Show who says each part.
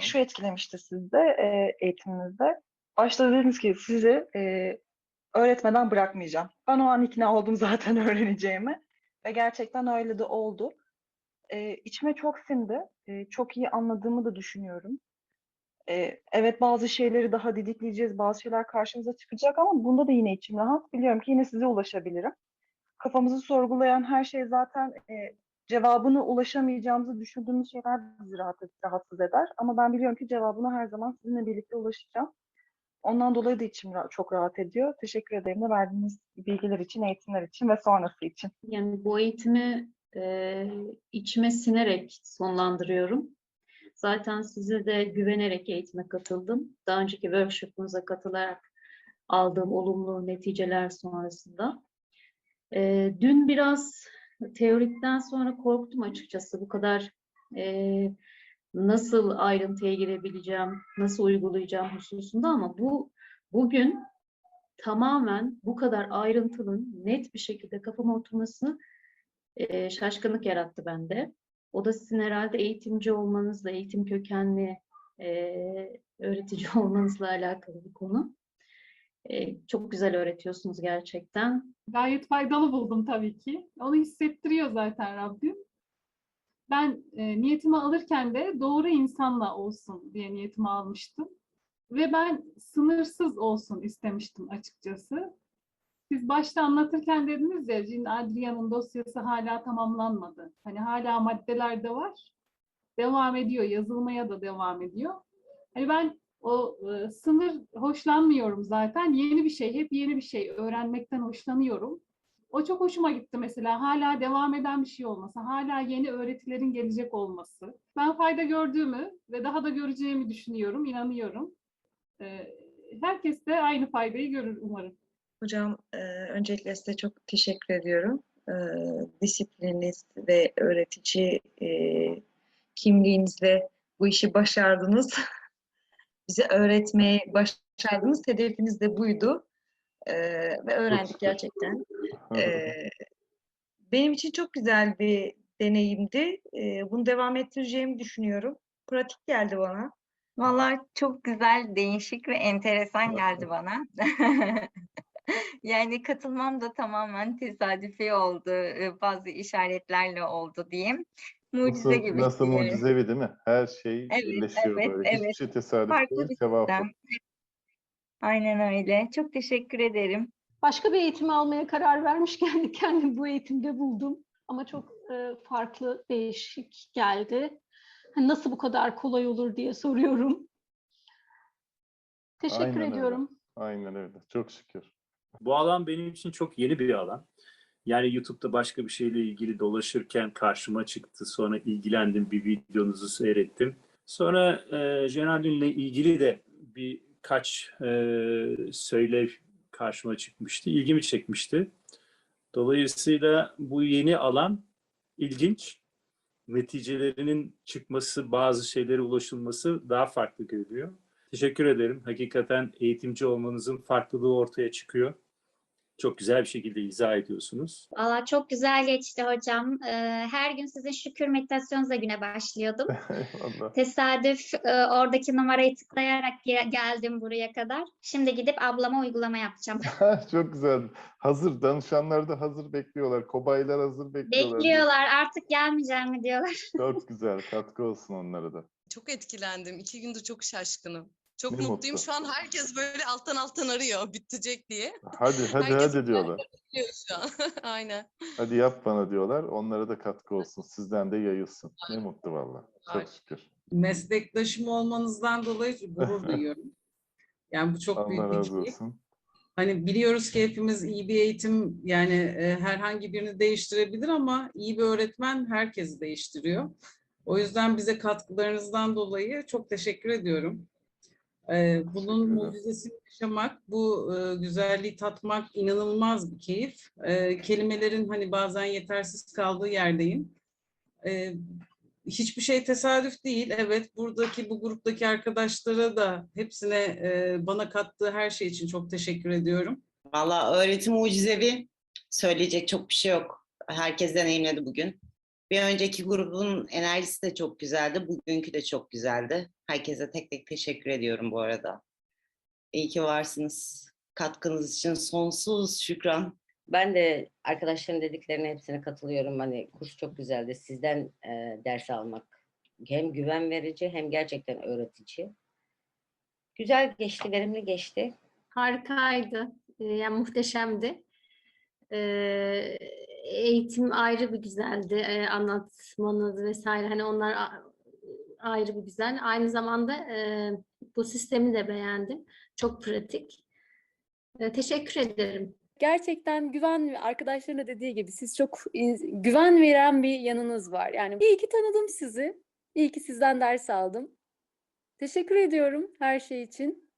Speaker 1: Şu etkilemişti sizde e, eğitiminizde. Başta dediniz ki sizi e, öğretmeden bırakmayacağım. Ben o an ikna oldum zaten öğreneceğime. Ve gerçekten öyle de oldu. E, içime çok sindi. E, çok iyi anladığımı da düşünüyorum. E, evet bazı şeyleri daha didikleyeceğiz, bazı şeyler karşımıza çıkacak ama bunda da yine içim rahat. Biliyorum ki yine size ulaşabilirim. Kafamızı sorgulayan her şey zaten e, cevabını ulaşamayacağımızı düşündüğümüz şeyler bizi rahat, rahatsız eder. Ama ben biliyorum ki cevabına her zaman sizinle birlikte ulaşacağım. Ondan dolayı da içim ra- çok rahat ediyor. Teşekkür ederim de verdiğiniz bilgiler için, eğitimler için ve sonrası için.
Speaker 2: Yani bu eğitimi e, içime sinerek sonlandırıyorum. Zaten size de güvenerek eğitime katıldım. Daha önceki workshop'unuza katılarak aldığım olumlu neticeler sonrasında. E, dün biraz teorikten sonra korktum açıkçası. Bu kadar e, nasıl ayrıntıya girebileceğim, nasıl uygulayacağım hususunda ama bu bugün tamamen bu kadar ayrıntının net bir şekilde kafama oturması e, şaşkınlık yarattı bende. O da sizin herhalde eğitimci olmanızla, eğitim kökenli e, öğretici olmanızla alakalı bir konu. E, çok güzel öğretiyorsunuz gerçekten.
Speaker 3: Gayet faydalı buldum tabii ki. Onu hissettiriyor zaten Rabbim. Ben e, niyetimi alırken de doğru insanla olsun diye niyetimi almıştım. Ve ben sınırsız olsun istemiştim açıkçası. Siz başta anlatırken dediniz ya, Jean Adrian'ın dosyası hala tamamlanmadı. Hani hala maddeler de var. Devam ediyor, yazılmaya da devam ediyor. Hani ben o e, sınır hoşlanmıyorum zaten. Yeni bir şey, hep yeni bir şey öğrenmekten hoşlanıyorum. O çok hoşuma gitti mesela. Hala devam eden bir şey olması, hala yeni öğretilerin gelecek olması. Ben fayda gördüğümü ve daha da göreceğimi düşünüyorum, inanıyorum. Ee, Herkes de aynı faydayı görür umarım.
Speaker 4: Hocam e, öncelikle size çok teşekkür ediyorum. E, disiplininiz ve öğretici e, kimliğinizle bu işi başardınız. Bize öğretmeyi başardınız. Hedefiniz de buydu. E, ve öğrendik gerçekten. E, benim için çok güzel bir deneyimdi. E, bunu devam ettireceğimi düşünüyorum. Pratik geldi bana.
Speaker 5: Vallahi çok güzel, değişik ve enteresan geldi bana. Yani katılmam da tamamen tesadüfi oldu. Bazı işaretlerle oldu diyeyim. Mucize
Speaker 6: Nasıl,
Speaker 5: gibi.
Speaker 6: nasıl mucizevi değil mi? Her şey
Speaker 5: Evet,
Speaker 6: birleşiyor
Speaker 5: evet,
Speaker 6: böyle. Hiçbir
Speaker 5: evet.
Speaker 6: şey tesadüf
Speaker 5: Farklı
Speaker 6: değil,
Speaker 5: bir
Speaker 6: tevafuk.
Speaker 5: Aynen öyle. Çok teşekkür ederim.
Speaker 7: Başka bir eğitim almaya karar vermişken kendimi bu eğitimde buldum. Ama çok e, farklı, değişik geldi. Hani nasıl bu kadar kolay olur diye soruyorum. Teşekkür
Speaker 6: Aynen öyle.
Speaker 7: ediyorum.
Speaker 6: Aynen öyle. Çok şükür.
Speaker 8: Bu alan benim için çok yeni bir alan. Yani YouTube'da başka bir şeyle ilgili dolaşırken karşıma çıktı. Sonra ilgilendim, bir videonuzu seyrettim. Sonra e, Jenaldin'le ilgili de birkaç e, söylev karşıma çıkmıştı. İlgimi çekmişti. Dolayısıyla bu yeni alan ilginç. Neticelerinin çıkması, bazı şeylere ulaşılması daha farklı görülüyor. Teşekkür ederim. Hakikaten eğitimci olmanızın farklılığı ortaya çıkıyor. Çok güzel bir şekilde izah ediyorsunuz.
Speaker 9: Valla çok güzel geçti hocam. Ee, Her gün sizin şükür meditasyonunuzla güne başlıyordum. Tesadüf e, oradaki numarayı tıklayarak ge- geldim buraya kadar. Şimdi gidip ablama uygulama yapacağım.
Speaker 6: Çok güzel. Hazır. Danışanlar da hazır bekliyorlar. Kobaylar hazır bekliyorlar.
Speaker 9: Bekliyorlar artık gelmeyeceğim mi diyorlar.
Speaker 6: Çok güzel. Katkı olsun onlara da.
Speaker 10: Çok etkilendim. İki gündür çok şaşkınım. Çok
Speaker 6: Ne
Speaker 10: mutluyum.
Speaker 6: mutlu.
Speaker 10: Şu an herkes böyle alttan alttan arıyor bitecek diye.
Speaker 6: Hadi hadi
Speaker 10: Herkes
Speaker 6: hadi diyorlar.
Speaker 10: Şu an. Aynen.
Speaker 6: Hadi yap bana diyorlar. Onlara da katkı olsun. Sizden de yayılsın. Ne mutlu valla. Çok şükür.
Speaker 11: meslektaşım olmanızdan dolayı gurur duyuyorum. Yani bu çok büyük
Speaker 6: Allah
Speaker 11: bir
Speaker 6: razı
Speaker 11: keyif.
Speaker 6: olsun.
Speaker 11: Hani biliyoruz ki hepimiz iyi bir eğitim yani e, herhangi birini değiştirebilir ama iyi bir öğretmen herkesi değiştiriyor. O yüzden bize katkılarınızdan dolayı çok teşekkür ediyorum. E, bunun mucizesini yaşamak, bu e, güzelliği tatmak inanılmaz bir keyif. E, kelimelerin hani bazen yetersiz kaldığı yerdeyim. E, hiçbir şey tesadüf değil. Evet buradaki bu gruptaki arkadaşlara da hepsine e, bana kattığı her şey için çok teşekkür ediyorum.
Speaker 12: Valla öğretim mucizevi. Söyleyecek çok bir şey yok. Herkes deneyimledi bugün. Bir önceki grubun enerjisi de çok güzeldi. Bugünkü de çok güzeldi. Herkese tek tek teşekkür ediyorum bu arada. İyi ki varsınız. Katkınız için sonsuz şükran.
Speaker 13: Ben de arkadaşların dediklerine hepsine katılıyorum. Hani kurs çok güzeldi. Sizden e, ders almak hem güven verici hem gerçekten öğretici. Güzel geçti, verimli geçti.
Speaker 14: Harikaydı. Ee, Yani muhteşemdi. Ee, eğitim ayrı bir güzeldi. Ee, anlatmanız vesaire. Hani onlar ayrı bir güzel. Aynı zamanda e, bu sistemi de beğendim. Çok pratik. Ee, teşekkür ederim.
Speaker 15: Gerçekten güven ve arkadaşların da dediği gibi siz çok güven veren bir yanınız var. Yani iyi ki tanıdım sizi. İyi ki sizden ders aldım. Teşekkür ediyorum her şey için.